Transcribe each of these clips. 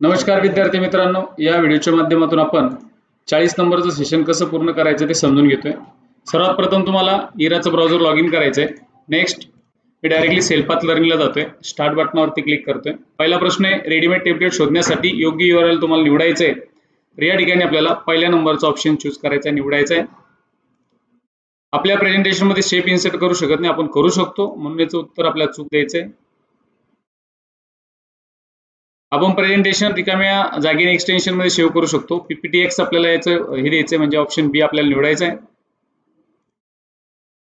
नमस्कार विद्यार्थी मित्रांनो या व्हिडिओच्या माध्यमातून आपण चाळीस नंबरचं सेशन कसं पूर्ण करायचं ते समजून घेतोय. सर्वात प्रथम तुम्हाला इराचं ब्राउझर लॉग इन करायचं आहे नेक्स्ट मी डायरेक्टली सेल्फात लर्निंगला जातोय. स्टार्ट बटनावरती क्लिक करतोय. पहिला प्रश्न आहे रेडीमेड टेम्पलेट शोधण्यासाठी योग्य यू आर एल तुम्हाला निवडायचं आहे तर या ठिकाणी आपल्याला पहिल्या नंबरचा ऑप्शन चूज करायचा आहे निवडायचा आहे आपल्या प्रेझेंटेशनमध्ये शेप इन्सर्ट करू शकत नाही आपण करू शकतो. म्हणून याचं उत्तर आपल्याला चूक द्यायचं आहे आपण प्रेझेंटेशन रिकाम्या जागेने एक्सटेन्शनमध्ये सेव्ह करू शकतो. पीपीटी एक्स आपल्याला याचं हे द्यायचं म्हणजे ऑप्शन बी आपल्याला निवडायचं आहे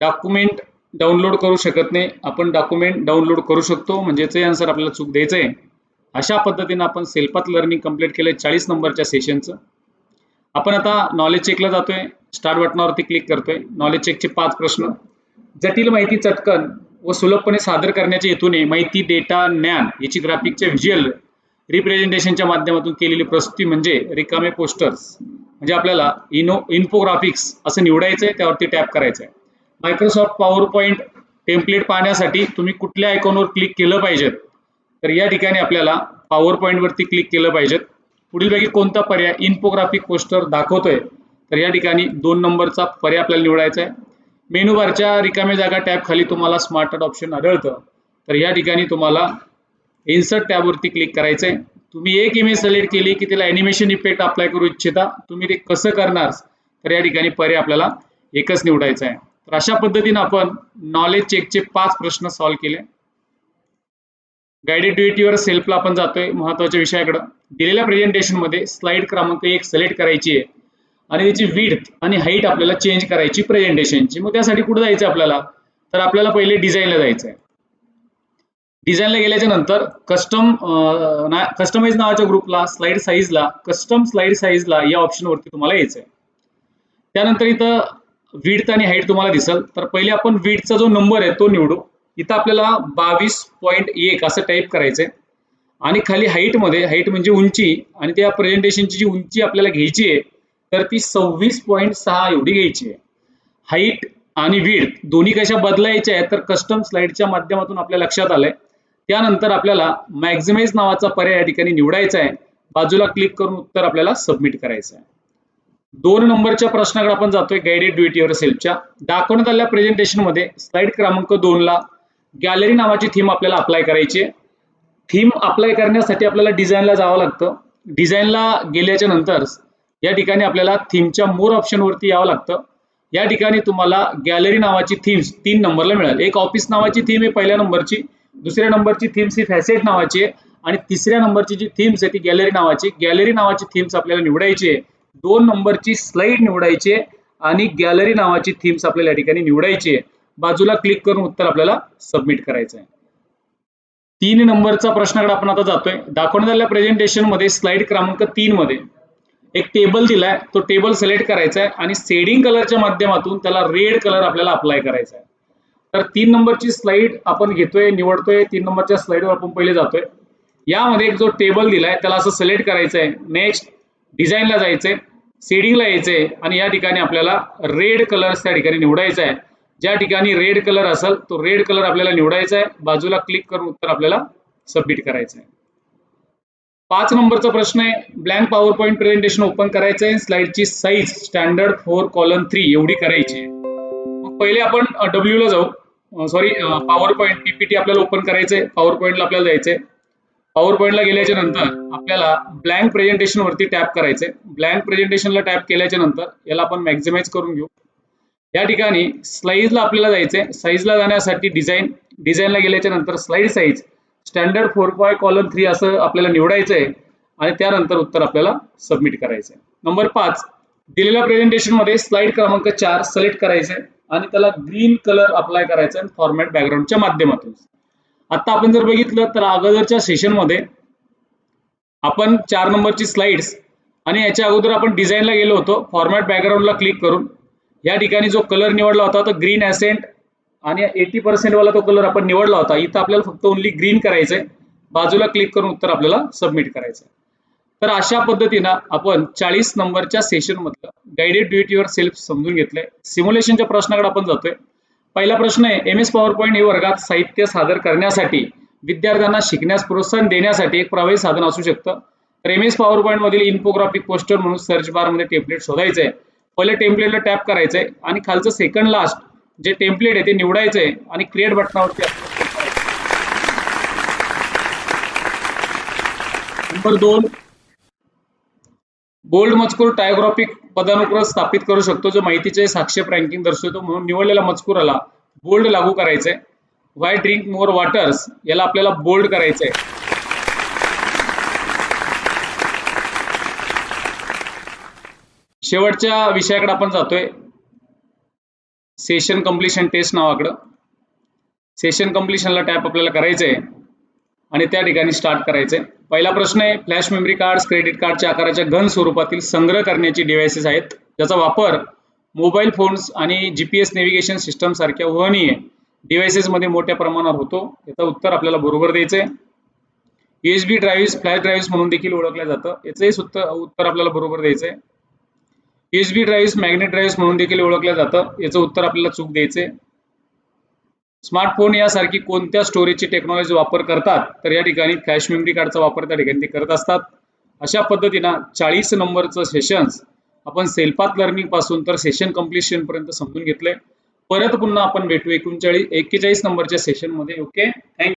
डॉक्युमेंट डाउनलोड करू शकत नाही. आपण डॉक्युमेंट डाउनलोड करू शकतो. म्हणजे याचं आन्सर आपल्याला चूक द्यायचं आहे अशा पद्धतीने आपण सेल्फात लर्निंग कंप्लीट केलंय चाळीस नंबरच्या सेशनचं आपण आता नॉलेज चेकला जातोय. स्टार्ट बटनावरती क्लिक करतोय. नॉलेज चेकचे पाच प्रश्न. जटिल माहिती चटकन व सुलभपणे सादर करण्याच्या हेतूने माहिती डेटा ज्ञान याची ग्राफिकच्या व्हिज्युअल रिप्रेझेंटेशनच्या माध्यमातून केलेली प्रस्तुती म्हणजे रिकामे पोस्टर्स म्हणजे आपल्याला इनो इन्फोग्राफिक्स असं निवडायचं आहे त्यावरती टॅप करायचं आहे मायक्रोसॉफ्ट पॉवर पॉईंट टेम्पलेट पाहण्यासाठी तुम्ही कुठल्या आयकॉनवर क्लिक केलं पाहिजेत तर या ठिकाणी आपल्याला पॉवर पॉईंटवरती क्लिक केलं पाहिजेत पुढीलपैकी कोणता पर्याय इन्फोग्राफिक पोस्टर दाखवतोय तर या ठिकाणी दोन नंबरचा पर्याय आपल्याला निवडायचा आहे मेनू बारच्या रिकाम्या जागा टॅब खाली तुम्हाला स्मार्ट ऑप्शन आढळतं. तर या ठिकाणी तुम्हाला इन्सर्ट टॅबवरती क्लिक करायचं आहे तुम्ही एक इमेज सिलेक्ट केली की त्याला ॲनिमेशन इफेक्ट अप्लाय करू इच्छिता. तुम्ही ते कसं करणार? तर या ठिकाणी पर्याय आपल्याला एकच निवडायचा आहे. तर अशा पद्धतीने आपण नॉलेज चेकचे पाच प्रश्न सॉल्व्ह केले. गायडेड ड्युटीवर सेल्फला आपण जातोय महत्त्वाच्या विषयाकडे. दिलेल्या प्रेझेंटेशनमध्ये स्लाइड क्रमांक एक सिलेक्ट करायची आहे. आणि त्याची विड्थ आणि हाईट आपल्याला चेंज करायची प्रेझेंटेशनची मग त्यासाठी कुठं जायचं आपल्याला? तर आपल्याला पहिले डिझाईनला जायचं आहे डिझाईनला गेल्याच्यानंतर कस्टम कस्टमाइज नावाच्या ग्रुपला स्लाइड साईजला कस्टम स्लाइड साईजला या ऑप्शनवरती तुम्हाला यायचं आहे त्यानंतर इथं विड्थ आणि हाईट तुम्हाला दिसल. तर पहिले आपण विडचा जो नंबर आहे तो निवडू. इथं आपल्याला बावीस पॉईंट एक असं टाईप करायचंय. आणि खाली हाईटमध्ये हाईट म्हणजे उंची आणि त्या प्रेझेंटेशनची जी उंची आपल्याला घ्यायची आहे तर ती सव्वीस पॉईंट सहा एवढी घ्यायची आहे. हाईट आणि वीड दोन्ही कशा बदलायच्या आहेत तर कस्टम स्लाइडच्या माध्यमातून आपल्या लक्षात आलंय. त्यानंतर आपल्याला मॅक्झिमाइज नावाचा पर्याय या ठिकाणी निवडायचा आहे. बाजूला क्लिक करून उत्तर आपल्याला सबमिट करायचं आहे. दोन नंबरच्या प्रश्नाकडे आपण जातोय गायडेड ड्युटी युअर सेल्फच्या दाखवण्यात आलेल्या प्रेझेंटेशनमध्ये स्लाइड क्रमांक दोनला गॅलरी नावाची थीम आपल्याला अप्लाय करायची आहे. थीम अप्लाय करण्यासाठी आपल्याला डिझाईनला जावं लागतं. डिझाईनला गेल्याच्यानंतर या ठिकाणी आपल्याला थीमच्या मोर ऑप्शनवरती यावं लागतं. या ठिकाणी तुम्हाला गॅलरी नावाची थीम्स तीन नंबरला मिळेल. एक ऑफिस नावाची थीम आहे पहिल्या नंबरची. दुसऱ्या नंबरची थीम्स ही फॅसेट नावाची आहे. आणि तिसऱ्या नंबरची जी थीम्स आहे ती गॅलरी नावाची गॅलरी नावाची थीम्स आपल्याला निवडायची आहे. दोन नंबरची स्लाइड निवडायची आहे आणि गॅलरी नावाची थीम्स आपल्याला या ठिकाणी निवडायची आहे. बाजूला क्लिक करून उत्तर आपल्याला सबमिट करायचं आहे. तीन नंबरचा प्रश्नाकडे आपण आता जातोय. दाखवण्यात आलेल्या प्रेझेंटेशनमध्ये स्लाइड क्रमांक तीन मध्ये एक टेबल दिलाय. तो टेबल सिलेक्ट करायचा आहे आणि सेडिंग कलरच्या माध्यमातून त्याला रेड कलर आपल्याला अप्लाय करायचा आहे. तर तीन नंबरची स्लाइड आपण घेतोय निवडतोय तीन नंबरच्या स्लाइडवर आपण पहिले जातोय. यामध्ये एक जो टेबल दिलाय त्याला असं सिलेक्ट करायचं आहे नेक्स्ट डिझाईनला जायचंय सेडिंगला यायचंय आणि या ठिकाणी आपल्याला रेड कलर त्या ठिकाणी निवडायचा आहे ज्या ठिकाणी रेड कलर असेल तो रेड कलर आपल्याला निवडायचा आहे बाजूला क्लिक करून उत्तर आपल्याला सबमिट करायचं आहे पाच नंबरचा प्रश्न आहे. Blank Power Point presentation open करायचं आहे स्लाइडची size standard four colon three एवढी करायची आहे. पहिले आपण डब्ल्यू ला जाऊ. सॉरी पॉवर पॉईंट पीपीटी आपल्याला ओपन करायचंय. पॉवर पॉईंटला आपल्याला जायचंय. पॉवर पॉईंटला गेल्याच्यानंतर आपल्याला ब्लँक प्रेझेंटेशन वरती टॅप करायचंय. ब्लँक प्रेझेंटेशनला टॅप केल्याच्यानंतर याला आपण मॅक्झिमाइज करून घेऊ. या ठिकाणी स्लाईजला आपल्याला जायचंय. साईजला जाण्यासाठी डिझाईन डिझाईनला गेल्याच्यानंतर स्लाईड साईज स्टँडर्ड फोर पॉय कॉलम थ्री असं आपल्याला निवडायचं आहे आणि त्यानंतर उत्तर आपल्याला सबमिट करायचं आहे नंबर पाच दिलेल्या प्रेझेंटेशनमध्ये क्रमांक चार सिलेक्ट करायचंय. आणि त्याला ग्रीन कलर अप्लाय करायचा आहे फॉर्मॅट बॅकग्राऊंडच्या माध्यमातून. आता आपण जर बघितलं तर अगोदरच्या सेशनमध्ये आपण चार नंबरची स्लाइड्स आणि याच्या अगोदर आपण डिझाईनला गेलो होतो. फॉर्मॅट बॅकग्राऊंडला क्लिक करून. या ठिकाणी जो कलर निवडला होता तो ग्रीन ॲसेंट आणि एटी पर्सेंट वाला तो कलर आपण निवडला होता. इथं आपल्याला फक्त ओनली ग्रीन करायचंय. बाजूला क्लिक करून उत्तर आपल्याला सबमिट करायचं आहे तर अशा पद्धतीनं आपण चाळीस नंबरच्या सेशन मधलं गायडेड ड्युटीवर सेल्फ समजून घेतलंय. सिम्युलेशनच्या प्रश्नाकडे आपण जातोय. पहिला प्रश्न आहे एम एस पॉवर पॉईंट हे वर्गात साहित्य सादर करण्यासाठी विद्यार्थ्यांना शिकण्यास प्रोत्साहन देण्यासाठी एक प्रभावी साधन असू शकतं. तर एम एस पॉवर पॉईंट मधील इन्फोग्राफिक पोस्टर म्हणून सर्च बारमध्ये टेम्पलेट शोधायचं आहे पहिले टेम्पलेटला टॅप करायचं आहे आणि खालचं सेकंड लास्ट जे टेम्पलेट आहे ते निवडायचं आहे आणि क्रिएट बटनावरती नंबर दोन बोल्ड मजकूर टायोग्राफिक पदानुक्रम स्थापित करू शकतो जो माहितीचे साक्षेप रँकिंग दर्शवतो. म्हणून निवडलेल्या मजकुराला बोल्ड लागू करायचंय. वाय ड्रिंक मोर वॉटर्स याला आपल्याला बोल्ड करायचंय. शेवटच्या विषयाकडे आपण जातोय. सेशन कम्प्लिशन टेस्ट नावाकडं. सेशन कम्प्लिशनला टॅप आपल्याला करायचंय. आणि त्या ठिकाणी स्टार्ट करायचंय. पहिला प्रश्न आहे फ्लॅश मेमरी कार्ड्स क्रेडिट कार्डच्या आकाराच्या घन स्वरूपातील संग्रह करण्याची डिव्हाइसेस आहेत. ज्याचा वापर मोबाईल फोन्स आणि जीपीएस नेव्हिगेशन सिस्टम सारख्या वहनीय डिव्हायसेसमध्ये मोठ्या प्रमाणावर होतो. याचं उत्तर आपल्याला बरोबर द्यायचंय. युएसबी ड्राईव्ह फ्लॅश ड्राईव्ह म्हणून देखील ओळखलं जातं. याचंही उत्तर उत्तर आपल्याला बरोबर द्यायचंय. युएसबी ड्राईव्ह मॅग्नेट ड्राईव्ह म्हणून देखील ओळखलं जातं. याचं उत्तर आपल्याला चूक द्यायचंय. स्मार्टफोन यासारखी कोणत्या स्टोरेजची टेक्नॉलॉजी वापर करतात तर या ठिकाणी फ्लॅश मेमरी कार्डचा वापर त्या ठिकाणी ते करत असतात. अशा पद्धतीनं चाळीस नंबरचं सेशन्स आपण सेल्फात लर्निंगपासून तर सेशन कम्प्लिशन पर्यंत समजून घेतलंय. परत पुन्हा आपण भेटू एकोणचाळीस एक्केचाळीस नंबरच्या सेशनमध्ये ओके थँक्यू